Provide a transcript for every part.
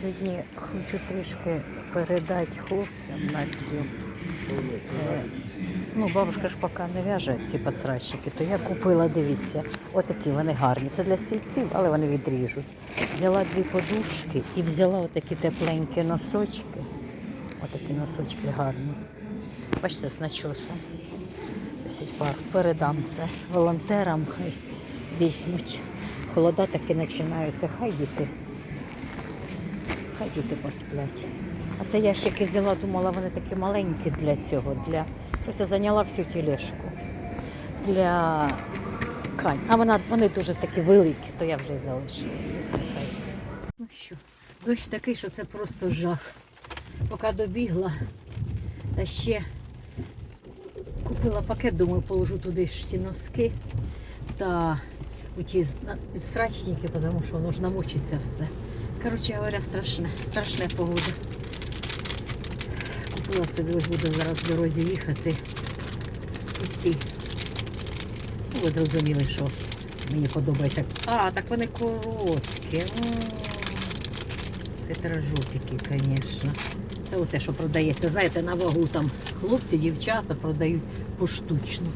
Сьогодні хочу трішки передати хлопцям на цю. Е, ну, бабушка ж поки не в'яже ці подсрачники, то я купила, дивіться, отакі вони гарні. Це для стільців, але вони відріжуть. Взяла дві подушки і взяла отакі тепленькі носочки. Отакі носочки гарні. Бачите, з начосом. Висить пар. Передам це волонтерам, хай візьмуть. Холода таки починаються, хай діти. Хай діти посплять. А це ящики взяла, думала, вони такі маленькі для цього. Для... Щось я зайняла всю тележку. Для ткань. А вона, вони дуже такі великі, то я вже й залишила. Ну що, дощ такий, що це просто жах. Поки добігла, та ще купила пакет, думаю, положу туди ж ці носки та ті підстрачники, тому що воно ж намочиться все. Коротше говоря, страшне, страшна погода. Купила собі, ось буду зараз в дорозі їхати. І. Ну, ви зрозуміли, що мені подобається. А, так вони короткі. М. Хитражотики, звісно. Це те, що продається. Знаєте, на вагу там хлопці, дівчата продають поштучно.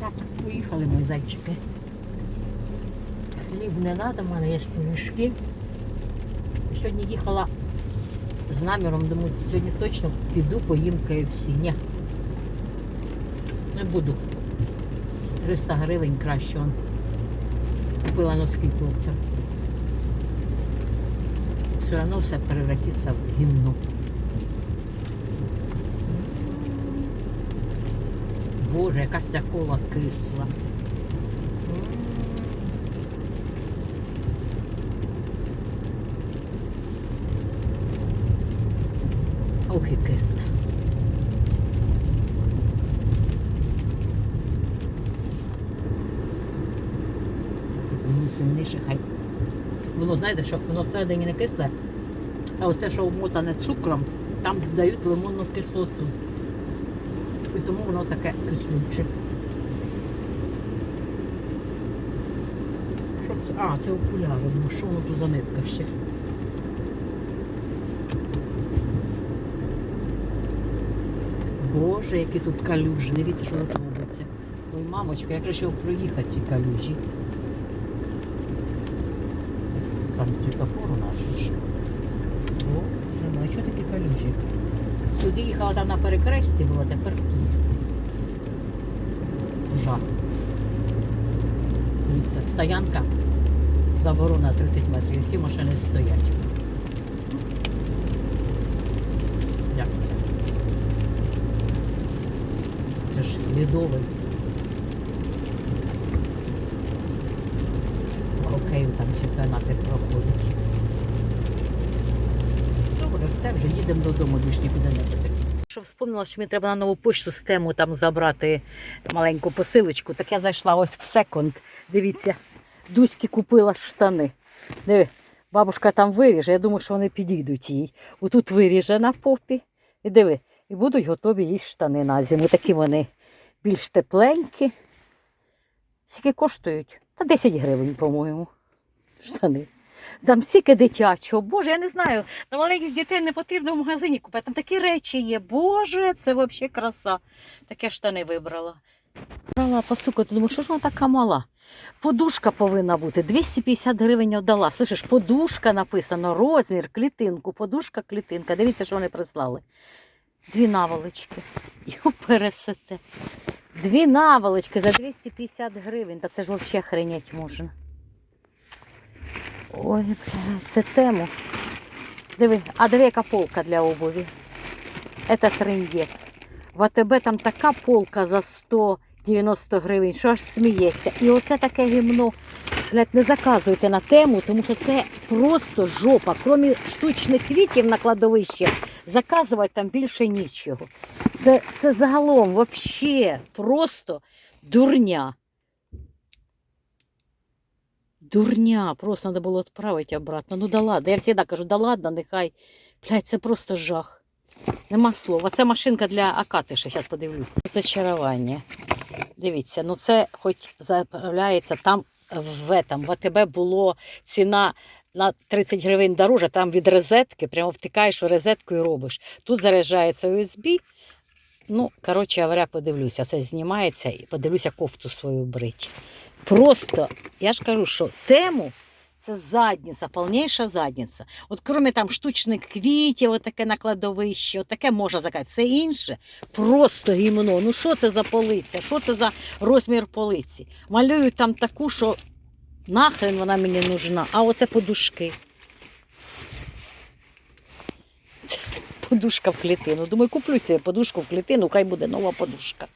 Так, поїхали мої зайчики. Хліб не треба, в мене є пиріжки. Сьогодні їхала з наміром, думаю, сьогодні точно піду поїм KFC. Ні. Не буду. 300 гривень краще. он. Купила носки хлопцям. Все одно все превратиться в гімно. Боже, яка ця кола кисла. Ох і кисла. Воно сильніше хай. Воно, знаєте, що воно всередині не кисле, а оце, що вмотане цукром, там додають лимонну кислоту. І тому воно таке кислюче. Що це? А, це окуляри. Ну що воно тут за нитка ще? Боже, які тут калюжі. Дивіться, що тут робиться. Ой, мамочка, як же ще проїхати ці калюжі? Там світофор у нас. Боже, ну а чого такі калюжі? Сюди їхала там на перекресті було, тепер тут. Жах. Дивіться, стоянка. Заборона 30 метрів, всі машини стоять. Як це? Це ж лідовий. У хокею там чемпіонати проходять. Все, вже їдемо додому, більш нікуди не потрібно. Що вспомнила, що мені треба на нову почту систему там забрати маленьку посилочку, так я зайшла ось в секонд. Дивіться, Дуськи купила штани. Диви, бабушка там виріже, я думаю, що вони підійдуть їй. Отут виріже на попі. І диви, і будуть готові їй штани на зиму. Такі вони більш тепленькі. Скільки коштують? Та 10 гривень, по-моєму. Штани. Там стільки дитячого. Боже, я не знаю. На маленьких дітей не потрібно в магазині купити. Там такі речі є. Боже, це взагалі краса. Таке штани вибрала. Брала посукати, думаю, що ж вона така мала? Подушка повинна бути. 250 гривень віддала. Слышиш, подушка написано, розмір, клітинку, подушка, клітинка. Дивіться, що вони прислали. Дві наволочки. Його пересете. Дві наволочки за 250 гривень. Та це ж взагалі хренять можна. Ой, це тему. Диви, а диви, яка полка для обуві. Це трендець. В АТБ там така полка за 190 гривень, що аж сміється. І оце таке гімно. Не заказуйте на тему, тому що це просто жопа. Крім штучних квітів на кладовищі, заказувати там більше нічого. Це, це загалом взагалі просто дурня. Дурня, просто треба було відправити обратно. Ну да ладно. Я завжди кажу, да ладно, нехай. Блядь, це просто жах. Нема слова. Це машинка для Акатиша, зараз подивлюся. Зачарування. Дивіться, ну це хоч заправляється там в этом, в АТБ було ціна на 30 гривень дороже, там від розетки, прямо втикаєш в розетку і робиш. Тут заряджається USB. Ну, коротше говоря, подивлюся, це знімається і подивлюся кофту свою брить. Просто, я ж кажу, що тему це задниця, повніша задниця. От крім там штучних квітів, отаке на кладовище, отаке можна заказати. Все інше просто гімно. Ну що це за полиця? Що це за розмір полиці? Малюють там таку, що нахрен вона мені нужна. А оце подушки. Подушка в клітину. Думаю, куплю собі подушку в клітину, хай буде нова подушка.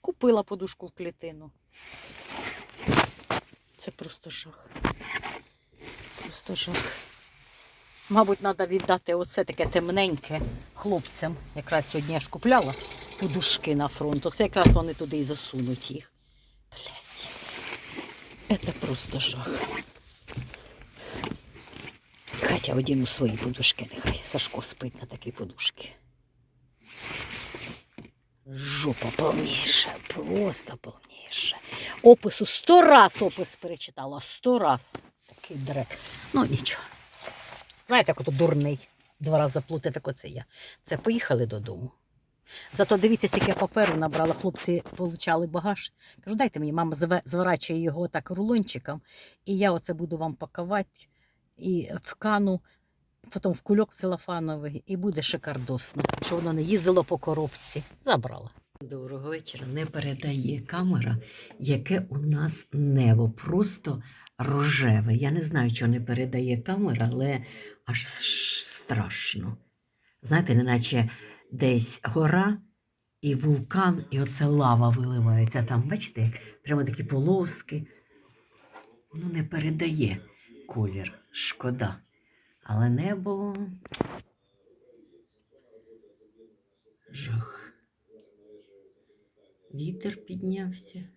Купила подушку в клітину. Це просто жах. Просто жах. Мабуть, треба віддати оце таке темненьке хлопцям. Якраз сьогодні я ж купляла подушки на фронт. Оце якраз вони туди і засунуть їх. Блядь. Це просто жах. Хотя одіну свої подушки, нехай Сашко спить на такій подушці. Жопа повніша, просто повніша. Опису сто раз опис перечитала, сто раз. Такий дрек. Ну нічого. Знаєте, як ото дурний. Два рази плутати, так оце я. Це поїхали додому. Зато дивіться, скільки паперу набрала. Хлопці получали багаж. Кажу, дайте мені, мама зворачує його так рулончиком, і я оце буду вам пакувати і в кану, потім в кульок целофановий, і буде шикардосно. Що воно не їздило по коробці. Забрала. Доброго вечора. Не передає камера, яке у нас небо. Просто рожеве. Я не знаю, що не передає камера, але аж страшно. Знаєте, неначе десь гора і вулкан, і оце лава виливається. Там, бачите, прямо такі полоски. Ну, не передає колір. Шкода. Але небо. Жах. Вітер піднявся.